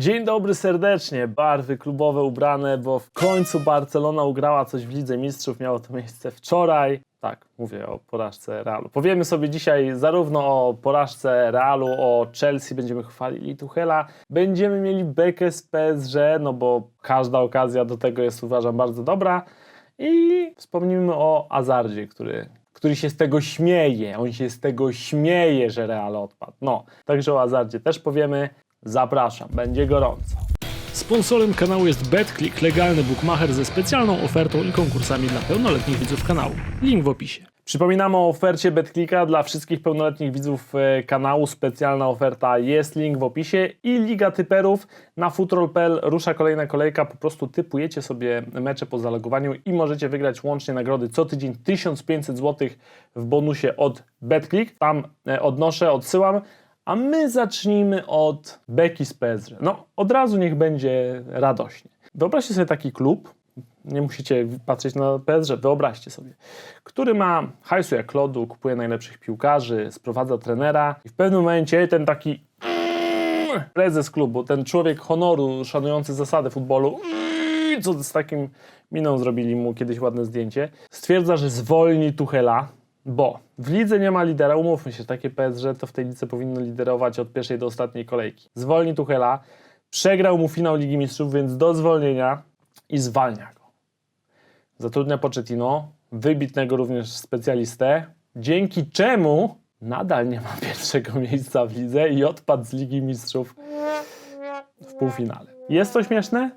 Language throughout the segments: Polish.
Dzień dobry serdecznie, barwy klubowe ubrane, bo w końcu Barcelona ugrała coś w Lidze Mistrzów, miało to miejsce wczoraj. Tak, mówię o porażce Realu. Powiemy sobie dzisiaj zarówno o porażce Realu, o Chelsea, będziemy chwalili Tuchela, będziemy mieli bekę z PSG, no bo każda okazja do tego jest uważam bardzo dobra i wspomnimy o Azardzie, który, który się z tego śmieje, on się z tego śmieje, że Real odpadł. No, także o Azardzie też powiemy. Zapraszam, będzie gorąco. Sponsorem kanału jest BetClick, legalny bookmacher ze specjalną ofertą i konkursami dla pełnoletnich widzów kanału. Link w opisie. Przypominamy o ofercie BetClicka dla wszystkich pełnoletnich widzów e, kanału. Specjalna oferta jest, link w opisie i Liga Typerów na futrol.pl rusza kolejna kolejka. Po prostu typujecie sobie mecze po zalogowaniu i możecie wygrać łącznie nagrody co tydzień 1500 zł w bonusie od BetClick. Tam e, odnoszę, odsyłam. A my zacznijmy od Beki z PSG. No, od razu niech będzie radośnie. Wyobraźcie sobie taki klub, nie musicie patrzeć na PSG, wyobraźcie sobie, który ma hajsu jak lodu, kupuje najlepszych piłkarzy, sprowadza trenera i w pewnym momencie ten taki prezes klubu, ten człowiek honoru, szanujący zasady futbolu, co z takim miną zrobili mu kiedyś ładne zdjęcie, stwierdza, że zwolni Tuchela, bo w lidze nie ma lidera, umówmy się, takie PSG to w tej lidze powinno liderować od pierwszej do ostatniej kolejki. Zwolni Tuchela, przegrał mu finał Ligi Mistrzów, więc do zwolnienia i zwalnia go. Zatrudnia Pochettino, wybitnego również specjalistę, dzięki czemu nadal nie ma pierwszego miejsca w lidze i odpadł z Ligi Mistrzów w półfinale. Jest to śmieszne?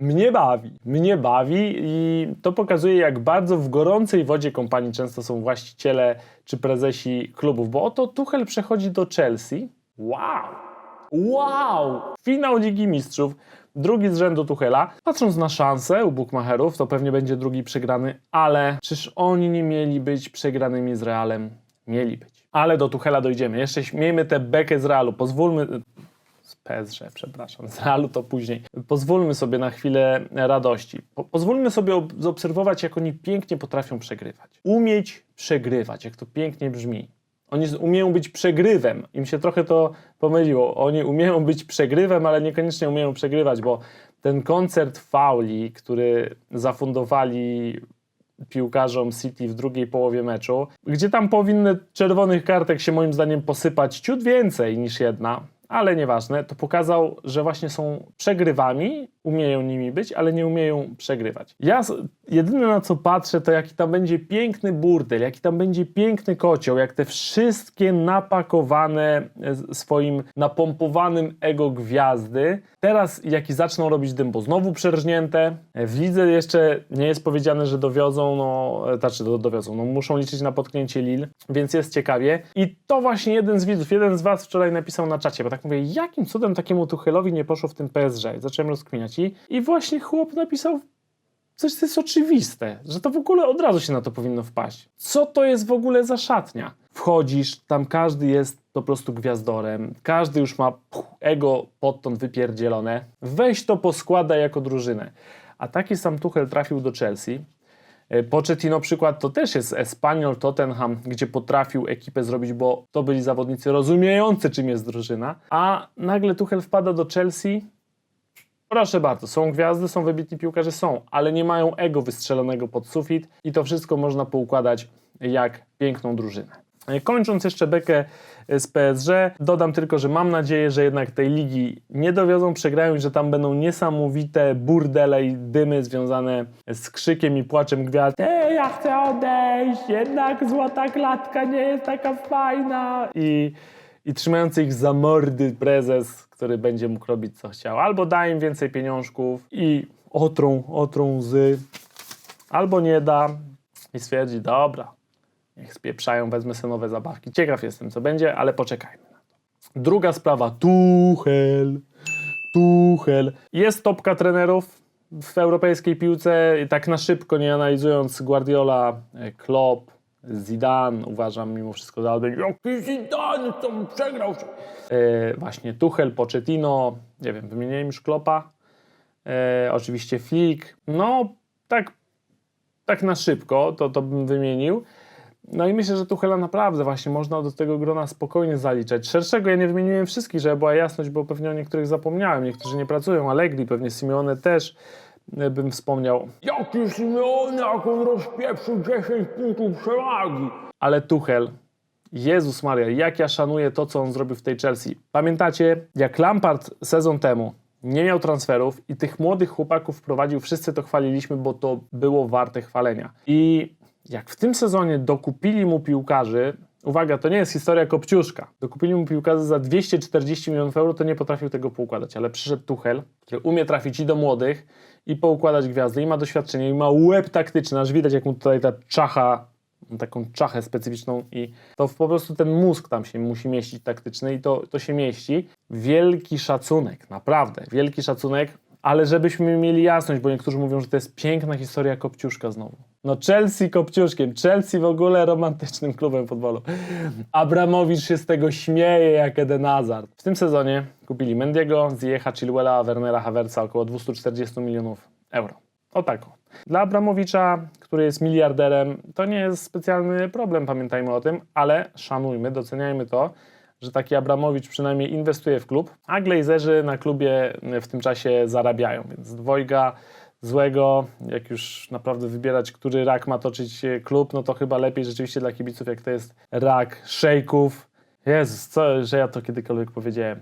Mnie bawi. Mnie bawi i to pokazuje, jak bardzo w gorącej wodzie kompanii często są właściciele czy prezesi klubów, bo oto Tuchel przechodzi do Chelsea. Wow! Wow! Finał Ligi Mistrzów, drugi z rzędu Tuchela. Patrząc na szanse u bookmacherów, to pewnie będzie drugi przegrany, ale czyż oni nie mieli być przegranymi z Realem? Mieli być. Ale do Tuchela dojdziemy. Jeszcze miejmy tę bekę z Realu. Pozwólmy... Z PSG, przepraszam. Z Realu to później. Pozwólmy sobie na chwilę radości. Po, pozwólmy sobie ob- zaobserwować, jak oni pięknie potrafią przegrywać. Umieć przegrywać, jak to pięknie brzmi. Oni umieją być przegrywem. Im się trochę to pomyliło. Oni umieją być przegrywem, ale niekoniecznie umieją przegrywać, bo ten koncert fauli, który zafundowali piłkarzom City w drugiej połowie meczu, gdzie tam powinny czerwonych kartek się moim zdaniem posypać ciut więcej niż jedna, ale nieważne, to pokazał, że właśnie są przegrywami, umieją nimi być, ale nie umieją przegrywać. Ja jedyne na co patrzę, to jaki tam będzie piękny burdel, jaki tam będzie piękny kocioł, jak te wszystkie napakowane e, swoim napompowanym ego gwiazdy, teraz jaki zaczną robić dym, bo znowu przerżnięte, E, w lidze jeszcze nie jest powiedziane, że dowiozą, no, e, znaczy do, dowiozą, no muszą liczyć na potknięcie Lille, więc jest ciekawie. I to właśnie jeden z widzów, jeden z was wczoraj napisał na czacie, bo tak mówię, jakim cudem takiemu Tuchelowi nie poszło w tym PSG? I zacząłem rozkminiać i, i właśnie chłop napisał coś, co jest oczywiste, że to w ogóle od razu się na to powinno wpaść. Co to jest w ogóle za szatnia? Wchodzisz, tam każdy jest po prostu gwiazdorem, każdy już ma puch, ego podtąd wypierdzielone. Weź to poskładaj jako drużynę. A taki sam Tuchel trafił do Chelsea. E, Pochettino przykład to też jest Espanyol Tottenham, gdzie potrafił ekipę zrobić, bo to byli zawodnicy rozumiejący, czym jest drużyna. A nagle Tuchel wpada do Chelsea Proszę bardzo, są gwiazdy, są wybitni piłkarze, są, ale nie mają ego wystrzelonego pod sufit i to wszystko można poukładać jak piękną drużynę. E, Kończąc jeszcze bekę z PSG, dodam tylko, że mam nadzieję, że jednak tej ligi nie dowiozą, przegrają i że tam będą niesamowite burdele i dymy związane z krzykiem i płaczem gwiazd. Ej, ja chcę odejść, jednak złota klatka nie jest taka fajna. I i trzymający ich za mordy prezes, który będzie mógł robić co chciał. Albo da im więcej pieniążków i otrą, otrą łzy, albo nie da i stwierdzi, dobra, niech spieprzają, wezmę sobie nowe zabawki. Ciekaw jestem, co będzie, ale poczekajmy na to. Druga sprawa, Tuchel, Tuchel. Jest topka trenerów w europejskiej piłce, tak na szybko, nie analizując Guardiola, e, Klopp, Zidane, uważam mimo wszystko za. Jaki Zidane, co przegrał? E, właśnie Tuchel, Pochettino, nie wiem, wymieniłem już Kloppa, e, oczywiście Flick, no tak, tak na szybko to, to bym wymienił. No i myślę, że Tuchela naprawdę właśnie można do tego grona spokojnie zaliczać. Szerszego ja nie wymieniłem wszystkich, żeby była jasność, bo pewnie o niektórych zapomniałem. Niektórzy nie pracują, Allegri, pewnie Simeone też e, bym wspomniał. Jaki Simeone, jak on rozpieprzył 10 punktów przewagi. Ale Tuchel, Jezus Maria, jak ja szanuję to, co on zrobił w tej Chelsea. Pamiętacie, jak Lampard sezon temu nie miał transferów i tych młodych chłopaków wprowadził, wszyscy to chwaliliśmy, bo to było warte chwalenia. I jak w tym sezonie dokupili mu piłkarzy, uwaga, to nie jest historia Kopciuszka, dokupili mu piłkarzy za 240 milionów euro, to nie potrafił tego poukładać, ale przyszedł Tuchel, który umie trafić i do młodych, i poukładać gwiazdy, i ma doświadczenie, i ma łeb taktyczny, aż widać jak mu tutaj ta czacha taką czachę specyficzną i to po prostu ten mózg tam się musi mieścić taktyczny i to, to się mieści. Wielki szacunek, naprawdę, wielki szacunek, ale żebyśmy mieli jasność, bo niektórzy mówią, że to jest piękna historia Kopciuszka znowu. No Chelsea Kopciuszkiem, Chelsea w ogóle romantycznym klubem futbolu. Abramowicz się z tego śmieje jak Eden Hazard. W tym sezonie kupili Mendiego, Ziecha, Chilwella, Wernera, Havertza około 240 milionów euro. O tako. Dla Abramowicza, który jest miliarderem, to nie jest specjalny problem, pamiętajmy o tym, ale szanujmy, doceniajmy to, że taki Abramowicz przynajmniej inwestuje w klub, a Glazerzy na klubie w tym czasie zarabiają, więc dwojga złego, jak już naprawdę wybierać, który rak ma toczyć klub, no to chyba lepiej rzeczywiście dla kibiców, jak to jest rak szejków. Jezus, co, że ja to kiedykolwiek powiedziałem.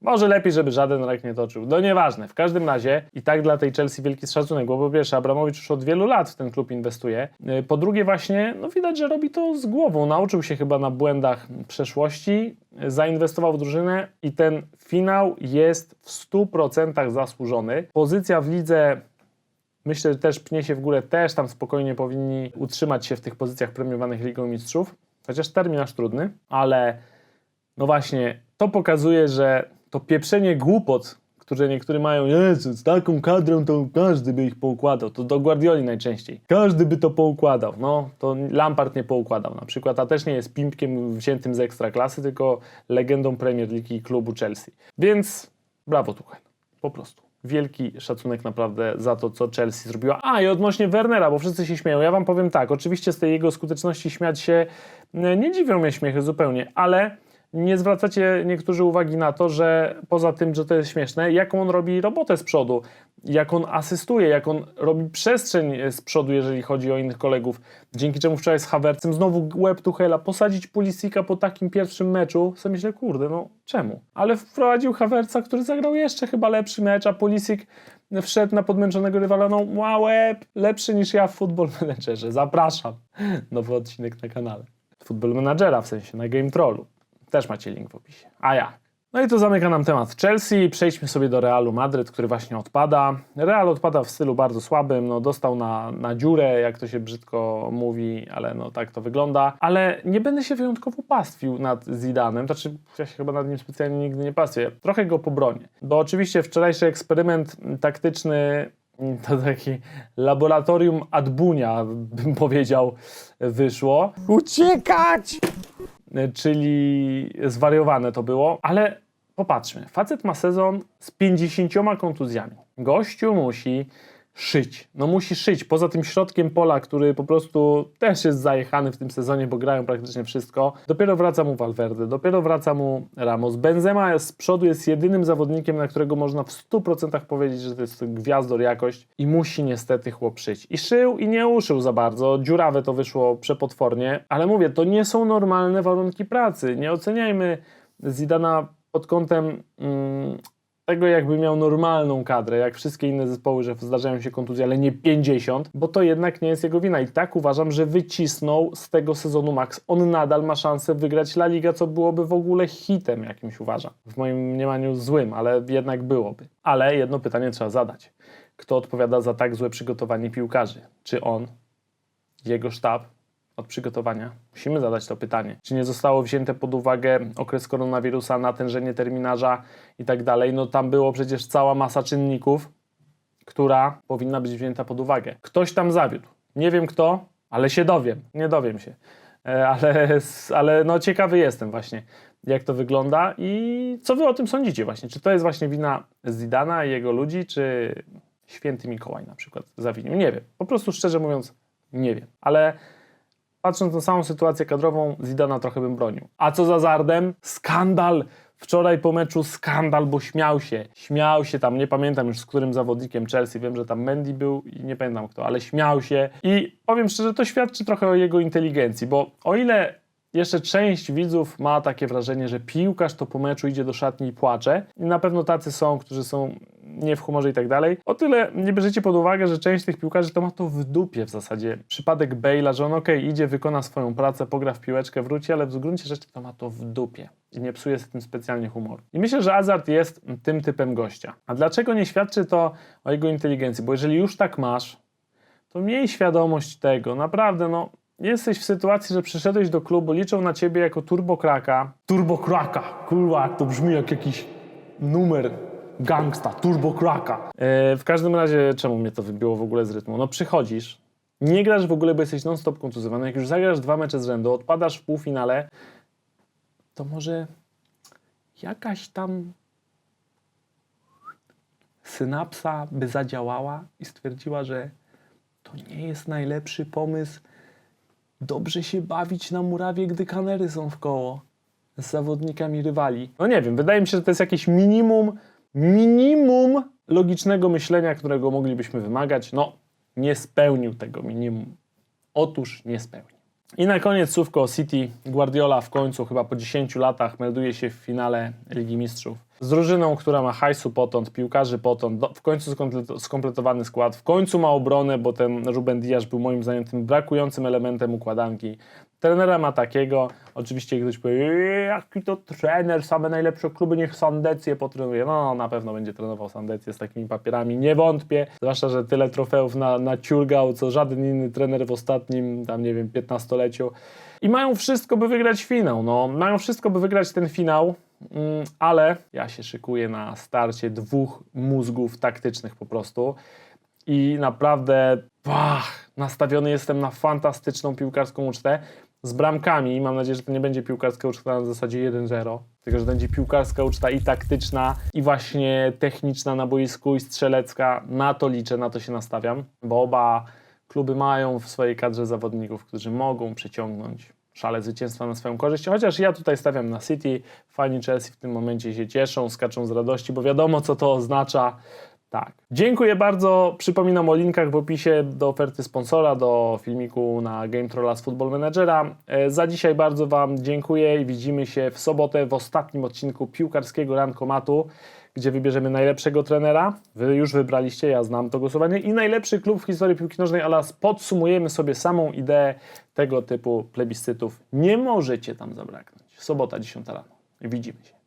Może lepiej, żeby żaden rak nie toczył. No nieważne. W każdym razie i tak dla tej Chelsea wielki szacunek, bo po pierwsze Abramowicz już od wielu lat w ten klub inwestuje. Yy, Po drugie właśnie, no widać, że robi to z głową. Nauczył się chyba na błędach przeszłości, yy, zainwestował w drużynę i ten finał jest w 100% zasłużony. Pozycja w lidze myślę, że też pnie się w górę, też tam spokojnie powinni utrzymać się w tych pozycjach premiowanych Ligą Mistrzów. Chociaż terminarz trudny, ale no właśnie, to pokazuje, że to pieprzenie głupot, które niektórzy mają, Jezu, z taką kadrą to każdy by ich poukładał, to do Guardioli najczęściej. Każdy by to poukładał. No, to Lampard nie poukładał na przykład, a też nie jest pimpkiem wziętym z ekstraklasy, tylko legendą Premier League i klubu Chelsea. Więc brawo Tuchel, po prostu. Wielki szacunek naprawdę za to, co Chelsea zrobiła. A i odnośnie Wernera, bo wszyscy się śmieją. Ja wam powiem tak, oczywiście z tej jego skuteczności śmiać się e, nie dziwią mnie śmiechy zupełnie, ale nie zwracacie niektórzy uwagi na to, że poza tym, że to jest śmieszne, jaką on robi robotę z przodu, jak on asystuje, jak on robi przestrzeń z przodu, jeżeli chodzi o innych kolegów. Dzięki czemu wczoraj z Havertzem znowu łeb Tuchela, posadzić Pulisika po takim pierwszym meczu, sobie myślę, kurde, no czemu? Ale wprowadził Havertza, który zagrał jeszcze chyba lepszy mecz, a Pulisik wszedł na podmęczonego rywala, no ma łeb, lepszy niż ja w Football Managerze. Zapraszam. Nowy odcinek na kanale. Football Managera, w sensie na Game Trollu. Też macie link w opisie. A jak? No i to zamyka nam temat Chelsea. Przejdźmy sobie do Realu Madryt, który właśnie odpada. Real odpada w stylu bardzo słabym. No, dostał na, na dziurę, jak to się brzydko mówi, ale no tak to wygląda. Ale nie będę się wyjątkowo pastwił nad Zidanem. Znaczy, ja się chyba nad nim specjalnie nigdy nie pastwię. Trochę go pobronię. Bo oczywiście wczorajszy eksperyment taktyczny to taki laboratorium Adbunia, bym powiedział, wyszło. Uciekać! Czyli zwariowane to było, ale popatrzmy, facet ma sezon z 50 kontuzjami. Gościu musi szyć. No musi szyć. Poza tym środkiem pola, który po prostu też jest zajechany w tym sezonie, bo grają praktycznie wszystko. Dopiero wraca mu Valverde, dopiero wraca mu Ramos. Benzema z przodu jest jedynym zawodnikiem, na którego można w 100% powiedzieć, że to jest gwiazdor jakość i musi niestety chłop szyć. I szył i nie uszył za bardzo. Dziurawe to wyszło przepotwornie, ale mówię, to nie są normalne warunki pracy. Nie oceniajmy Zidana pod kątem mm, tego, jakby miał normalną kadrę, jak wszystkie inne zespoły, że zdarzają się kontuzje, ale nie 50, bo to jednak nie jest jego wina. I tak uważam, że wycisnął z tego sezonu max. On nadal ma szansę wygrać La Liga, co byłoby w ogóle hitem jakimś, uważam. W moim mniemaniu złym, ale jednak byłoby. Ale jedno pytanie trzeba zadać. Kto odpowiada za tak złe przygotowanie piłkarzy? Czy on, jego sztab, od przygotowania? Musimy zadać to pytanie. Czy nie zostało wzięte pod uwagę okres koronawirusa, natężenie terminarza i tak dalej? No tam było przecież cała masa czynników, która powinna być wzięta pod uwagę. Ktoś tam zawiódł. Nie wiem kto, ale się dowiem. Nie dowiem się. E, Ale, ale no ciekawy jestem właśnie, jak to wygląda i co wy o tym sądzicie właśnie? Czy to jest właśnie wina Zidana i jego ludzi, czy święty Mikołaj na przykład zawinił? Nie wiem. Po prostu szczerze mówiąc, nie wiem. Ale patrząc na samą sytuację kadrową, Zidana trochę bym bronił. A co za Zardem? Skandal! Wczoraj po meczu skandal, bo śmiał się. Śmiał się tam, nie pamiętam już z którym zawodnikiem Chelsea, wiem, że tam Mendy był i nie pamiętam kto, ale śmiał się. I powiem szczerze, to świadczy trochę o jego inteligencji, bo o ile jeszcze część widzów ma takie wrażenie, że piłkarz to po meczu idzie do szatni i płacze. I na pewno tacy są, którzy są nie w humorze i tak dalej. O tyle nie bierzecie pod uwagę, że część tych piłkarzy to ma to w dupie w zasadzie. Przypadek Bale'a, że on okej, idzie, wykona swoją pracę, pogra w piłeczkę, wróci, ale w gruncie rzeczy to ma to w dupie. I nie psuje z tym specjalnie humoru. I myślę, że Hazard jest tym typem gościa. A dlaczego nie świadczy to o jego inteligencji? Bo jeżeli już tak masz, to miej świadomość tego. Naprawdę, no, jesteś w sytuacji, że przyszedłeś do klubu, liczą na ciebie jako turbokraka. Turbokraka, kurwa, to brzmi jak jakiś numer gangsta, turbokraka. E, w każdym razie, czemu mnie to wybiło w ogóle z rytmu? No przychodzisz, nie grasz w ogóle, bo jesteś non-stop kontuzjowany. Jak już zagrasz dwa mecze z rzędu, odpadasz w półfinale, to może jakaś tam synapsa by zadziałała i stwierdziła, że to nie jest najlepszy pomysł dobrze się bawić na murawie, gdy kanery są w koło z zawodnikami rywali. No nie wiem, wydaje mi się, że to jest jakieś minimum, minimum logicznego myślenia, którego moglibyśmy wymagać. No, nie spełnił tego minimum. Otóż nie spełnił. I na koniec słówko o City. Guardiola w końcu, chyba po 10 latach, melduje się w finale Ligi Mistrzów. Z drużyną, która ma hajsu potąd, piłkarzy potąd, w końcu skomplet- skompletowany skład, w końcu ma obronę, bo ten Ruben Diaz był moim zdaniem tym brakującym elementem układanki. Trenera ma takiego, oczywiście ktoś powie, "Eee, jaki to trener, same najlepsze kluby, niech Sandecję potrenuje. No, na pewno będzie trenował Sandecję z takimi papierami, nie wątpię. Zwłaszcza, że tyle trofeów na, naciulgał, co żaden inny trener w ostatnim, tam nie wiem, 15-leciu. I mają wszystko, by wygrać finał. No, mają wszystko, by wygrać ten finał, ale ja się szykuję na starcie dwóch mózgów taktycznych po prostu. I naprawdę, pach, nastawiony jestem na fantastyczną piłkarską ucztę z bramkami. Mam nadzieję, że to nie będzie piłkarska uczta na zasadzie 1-0, tylko że będzie piłkarska uczta i taktyczna, i właśnie techniczna na boisku, i strzelecka. Na to liczę, na to się nastawiam, bo oba kluby mają w swojej kadrze zawodników, którzy mogą przeciągnąć szale zwycięstwa na swoją korzyść. Chociaż ja tutaj stawiam na City. Fani Chelsea w tym momencie się cieszą, skaczą z radości, bo wiadomo, co to oznacza. Tak. Dziękuję bardzo. Przypominam o linkach w opisie do oferty sponsora, do filmiku na Game Trolla z Football Managera. E, Za dzisiaj bardzo Wam dziękuję i widzimy się w sobotę w ostatnim odcinku piłkarskiego rankomatu, gdzie wybierzemy najlepszego trenera. Wy już wybraliście, ja znam to głosowanie. I najlepszy klub w historii piłki nożnej, oraz podsumujemy sobie samą ideę tego typu plebiscytów. Nie możecie tam zabraknąć. Sobota 10 rano. Widzimy się.